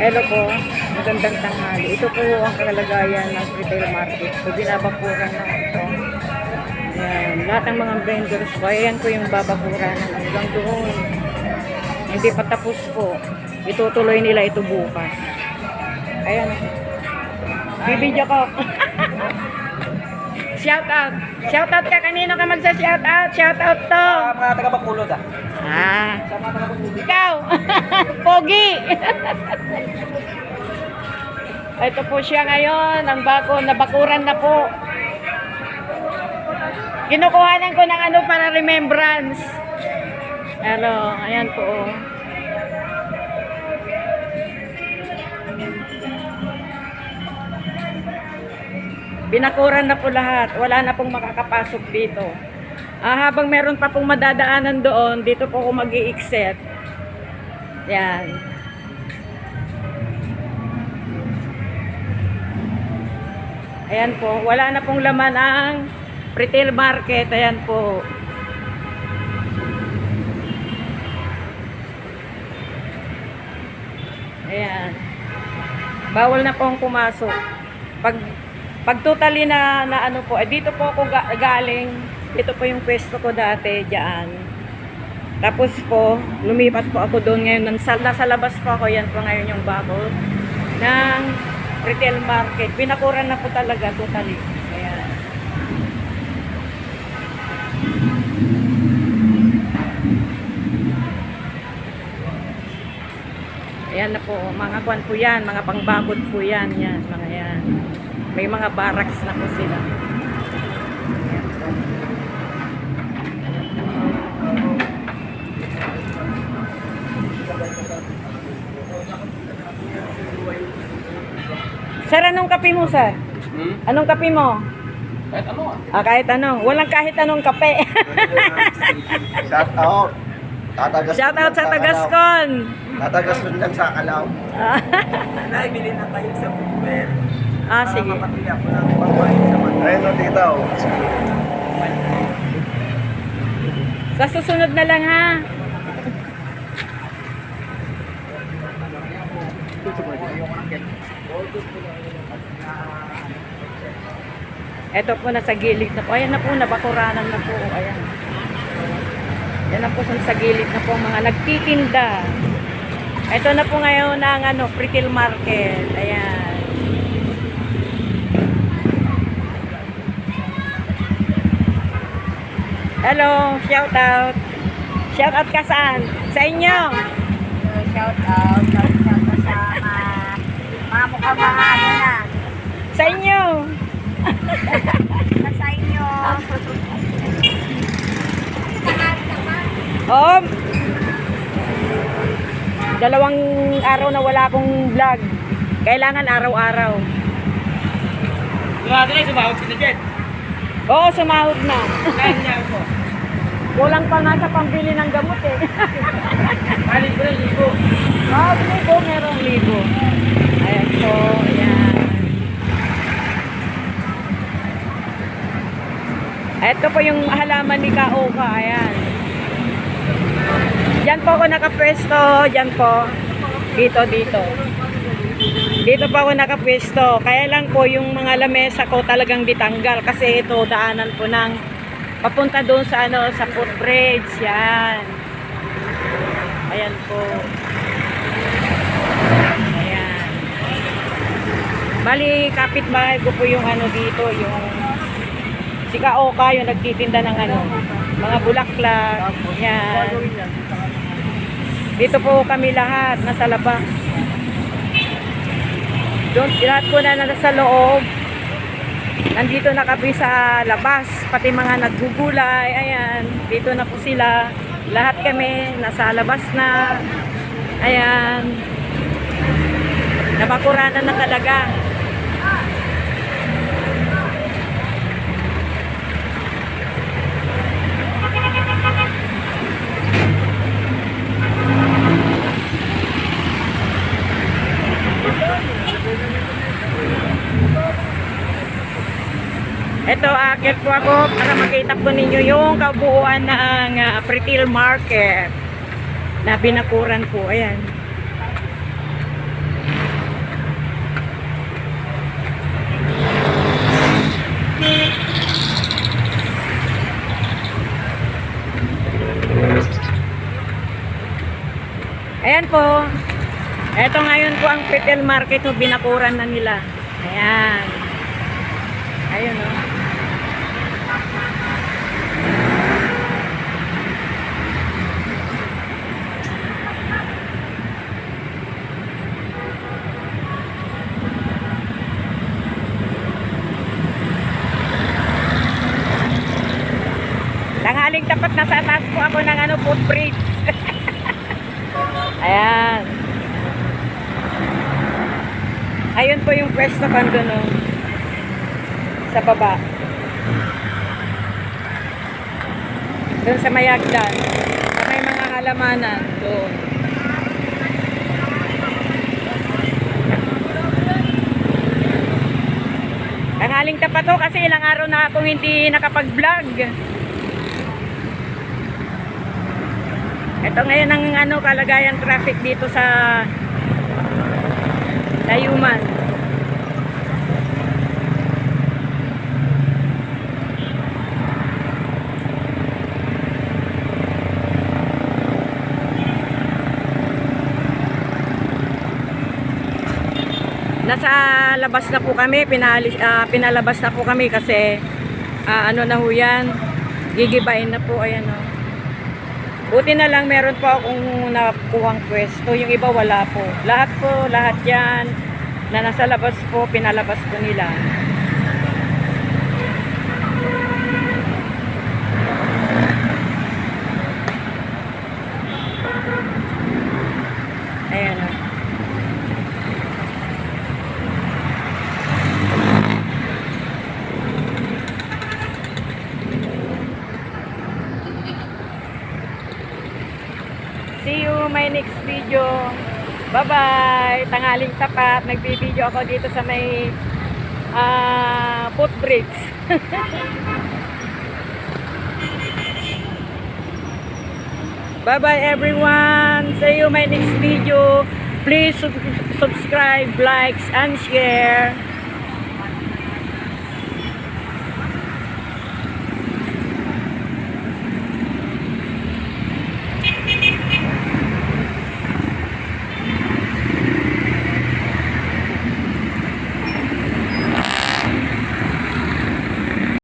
Hello po, magandang tanghali. Ito po ang kalagayan ng retail market. So, binabakuran na ito. Ayan, lahat ng mga vendors ko, ayan po yung babakuran ng hanggang doon. Hindi pa tapos po. Itutuloy nila ito bukas. Ayan. Bibidyo ko. shout out. Shout out ka kanino ka magsa shout out. Shout out to. Sa mga taga-Bacolod ah. Ah. Ikaw! Pogi! Ito po siya ngayon, ang bago, nabakuran na po. Kinukuhanan ko ng ano para remembrance. Ano, ayan po. Binakuran na po lahat. Wala na pong makakapasok dito. Ah, habang meron pa pong madadaanan doon, dito po ako mag exit Yan. Ayan po. Wala na pong laman ang retail market. Ayan po. Ayan. Bawal na pong pumasok. Pag pag totally na, na ano po, eh, dito po ako ga- galing. Dito po yung pwesto ko dati, diyan. Tapos po, lumipat po ako doon ngayon. Nasa, nasa labas po ako, yan po ngayon yung bubble ng retail market. Binakuran na po talaga totally. Ayan. Ayan na po, mga kwan po yan, mga pangbakod po yan, yan, mga yan. May mga barracks na po sila. Sir, anong kape mo, sir? Hmm? Anong kape mo? Kahit ano ah. Ah, kahit anong. Walang kahit anong kape. Shout out. Tatagas Shout out sa Tagascon. Tatagas lang sa Kalaw. Naibili na kayo sa Uber. ah, sige. Mapatuloy ako ng pagbahin sa mga. Ayun o tita o. Sa susunod na lang ha. Ito po nasa gilid na po. Ayan na po, nabakuranan na po. Ayan. Yan na po sa gilid na po mga nagtitinda. Ito na po ngayon ang ano, retail market. Ayan. Hello, shout out. Shout out ka saan? Sa inyo. shout out, shout out sa mga, mga mukhang mga ano na, Sa inyo. Sa inyo. Oh. Dalawang araw na wala akong vlog. Kailangan araw-araw. Grabe na, sumahog sila dyan. Oo, sumahod na. Kaya niya ako. Kulang pa nga sa pambili ng gamot eh. Kalit ko na, libo. Oh, libo, merong libo. Ayan po, ayan. Ito po yung halaman ni Kaoka, ayan. Diyan po ako nakapwesto, diyan po. Dito, dito. Dito po ako nakapwesto. Kaya lang po yung mga lamesa ko talagang ditanggal kasi ito daanan po ng papunta doon sa ano sa footbridge yan. Ayan po. Ayan. Bali, kapitbahay ko po yung ano dito, yung si Kaoka, yung nagtitinda ng ano, mga bulaklak. Yan. Dito po kami lahat, nasa labas. Doon, lahat po na nasa loob. Nandito na kami sa labas, pati mga naggugulay, ayan, dito na po sila. Lahat kami nasa labas na. Ayan. Nabakuranan na talaga. market po ako para makita po ninyo yung kabuuan ng uh, ah, Pretil Market na binakuran po. Ayan. Ayan po. Ito ngayon po ang Pretil Market na binakuran na nila. Ayan. Ayun o. No? Tanghaling tapat nasa taas po ako ng ano, footbridge. Ayan. Ayun po yung pwesto kando no. Sa baba. Doon sa Mayagdan. Sa may mga halamanan. Doon. Tanghaling tapat to kasi ilang araw na akong hindi nakapag-vlog. Ito ngayon ang ano kalagayan traffic dito sa Tayuman. Nasa labas na po kami, pinalis, ah, pinalabas na po kami kasi ah, ano na ho yan, gigibain na po, ayan o. Buti na lang meron po akong nakuhang pwesto. Yung iba wala po. Lahat po, lahat yan na nasa labas po, pinalabas po nila. Ayan o. You my next video. Bye-bye. Tangaling tapat. Nagbibideo ako dito sa may ah footbridge. Bye-bye everyone. See you my next video. Please sub- subscribe, likes, and share.